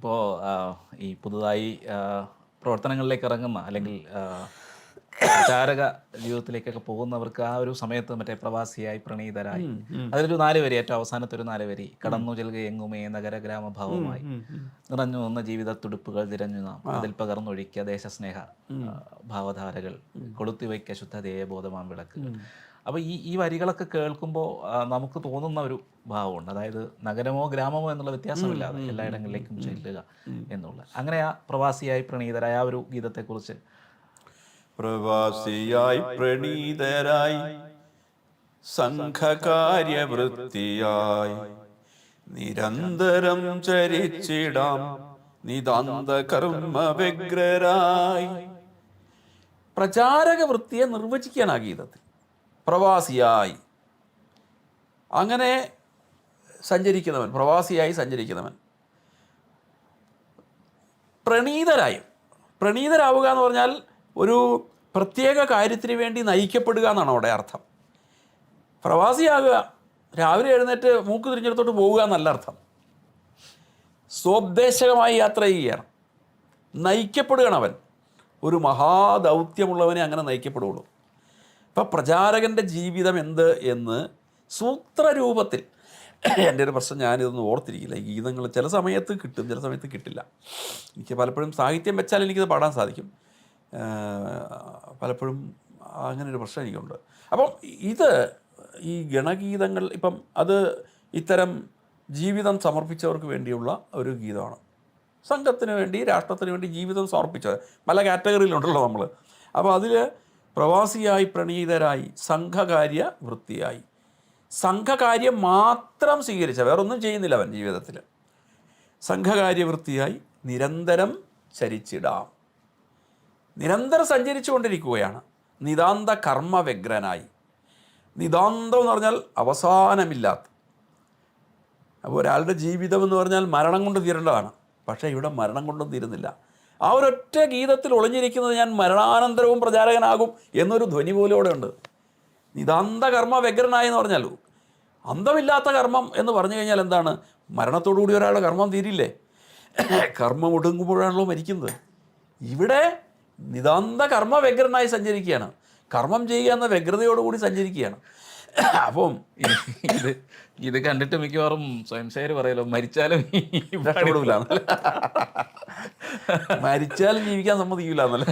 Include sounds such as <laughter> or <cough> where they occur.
ഇപ്പോൾ ഈ പുതുതായി പ്രവർത്തനങ്ങളിലേക്ക് ഇറങ്ങുന്ന അല്ലെങ്കിൽ ആ, പ്രചാരക ജീവിതത്തിലേക്കൊക്കെ പോകുന്നവർക്ക് ആ ഒരു സമയത്ത് മറ്റേ പ്രവാസിയായി പ്രണീതരായി. അതിലൊരു നാല് വരി ഏറ്റവും അവസാനത്തെ ഒരു നാല് വരി കടന്നു ചെല്ലുക എങ്ങുമേ നഗര ഗ്രാമഭാവമായി. നിറഞ്ഞു നിന്ന ജീവിത തുടുപ്പുകൾ തിരഞ്ഞു നാം. അതിൽ പകർന്നൊഴിക്കുക ദേശസ്നേഹ ഭാവധാരകൾ. കൊളുത്തിവയ്ക്ക ശുദ്ധ ബോധമാം വിളക്ക് അപ്പോൾ ഈ ഈ വരികളൊക്കെ കേൾക്കുമ്പോൾ നമുക്ക് തോന്നുന്ന ഒരു ഭാവമുണ്ട്. അതായത് നഗരമോ ഗ്രാമമോ എന്നുള്ള വ്യത്യാസമില്ലാതെ എല്ലായിടങ്ങളിലേക്കും ചെല്ലുക എന്നുള്ള അങ്ങനെ ആ പ്രവാസിയായി പ്രണീതരായ ആ ഒരു ഗീതത്തെക്കുറിച്ച് പ്രവാസിയായി പ്രണീതരായി സംഘകാര്യവൃത്തിയായി. നിരന്തരം ചരിച്ചിടാം നിതാന്ത കർമ്മ വ്യഗ്രരായി പ്രചാരക വൃത്തിയെ നിർവചിക്കാൻ ആ ഗീതത്തിൽ പ്രവാസിയായി. അങ്ങനെ സഞ്ചരിക്കുന്നവൻ പ്രവാസിയായി സഞ്ചരിക്കുന്നവൻ പ്രണീതരായും. പ്രണീതരാവുക എന്ന് പറഞ്ഞാൽ ഒരു പ്രത്യേക കാര്യത്തിന് വേണ്ടി നയിക്കപ്പെടുക എന്നാണ് അവിടെ അർത്ഥം. പ്രവാസിയാകുക രാവിലെ എഴുന്നേറ്റ് മൂക്ക് തിരിഞ്ഞിടത്തോട്ട് പോവുക എന്നല്ല അർത്ഥം. സ്വോപദേശകമായി യാത്ര ചെയ്യുകയാണ്. നയിക്കപ്പെടുകയാണ് അവൻ. ഒരു മഹാദൗത്യമുള്ളവനെ അങ്ങനെ നയിക്കപ്പെടുകയുള്ളൂ ഇപ്പം പ്രചാരകന്റെ ജീവിതം എന്ത് എന്ന് സൂത്രരൂപത്തിൽ എന്റെ ഒരു പ്രശ്നം ഞാനിതൊന്നും ഓർത്തിരിക്കില്ല. ഗീതങ്ങൾ ചില സമയത്ത് കിട്ടും ചില സമയത്ത് കിട്ടില്ല. എനിക്ക് പലപ്പോഴും സാഹിത്യം വെച്ചാൽ എനിക്കത് പാടാൻ സാധിക്കും. പലപ്പോഴും അങ്ങനെ ഒരു പ്രശ്നം എനിക്കുണ്ട്. അപ്പം ഇത് ഈ ഗണഗീതങ്ങൾ ഇപ്പം അത് ഇത്തരം ജീവിതം സമർപ്പിച്ചവർക്ക് വേണ്ടിയുള്ള ഒരു ഗീതമാണ്. സംഘത്തിന് വേണ്ടി രാഷ്ട്രത്തിന് വേണ്ടി ജീവിതം സമർപ്പിച്ചത് പല കാറ്റഗറിയിലുണ്ടല്ലോ നമ്മൾ അപ്പോൾ അതിൽ പ്രവാസിയായി പ്രണീതരായി സംഘകാര്യ വൃത്തിയായി. സംഘകാര്യം മാത്രം സ്വീകരിച്ച വേറൊന്നും ചെയ്യുന്നില്ല അവൻ ജീവിതത്തിൽ സംഘകാര്യ വൃത്തിയായി നിരന്തരം ചരിച്ചിടാം. നിരന്തരം സഞ്ചരിച്ചു കൊണ്ടിരിക്കുകയാണ് നിതാന്ത കർമ്മവ്യഗ്രനായി. നിതാന്തം എന്ന് പറഞ്ഞാൽ അവസാനമില്ലാത്ത. അപ്പോൾ ഒരാളുടെ ജീവിതം എന്ന് പറഞ്ഞാൽ മരണം കൊണ്ട് തീരേണ്ടതാണ്. പക്ഷേ ഇവിടെ മരണം കൊണ്ടും തീരുന്നില്ല. ആ ഒരൊറ്റ ഗീതത്തിൽ ഒളിഞ്ഞിരിക്കുന്നത് ഞാൻ മരണാനന്തരവും പ്രചാരകനാകും എന്നൊരു ധ്വനി പോലും അവിടെ ഉണ്ട്. നിതാന്ത കർമ്മ വ്യഗ്രനായി എന്ന് പറഞ്ഞാൽ അന്തമില്ലാത്ത കർമ്മം എന്ന് പറഞ്ഞു കഴിഞ്ഞാൽ എന്താണ്? മരണത്തോടുകൂടി ഒരാളുടെ കർമ്മം തീരില്ലേ? കർമ്മം ഒടുങ്ങുമ്പോഴാണല്ലോ മരിക്കുന്നത്. ഇവിടെ നിതാന്ത കർമ്മ വ്യഗ്രനായി സഞ്ചരിക്കുകയാണ്. കർമ്മം ചെയ്യുക എന്ന വ്യഗ്രതയോടുകൂടി സഞ്ചരിക്കുകയാണ്. അപ്പം ഇത് ഇത് കണ്ടിട്ട് മിക്കവാറും സ്വയംസേര് പറയലോ മരിച്ചാലും <laughs> മരിച്ചാലും ജീവിക്കാൻ സമ്മതിക്കില്ല എന്നല്ല?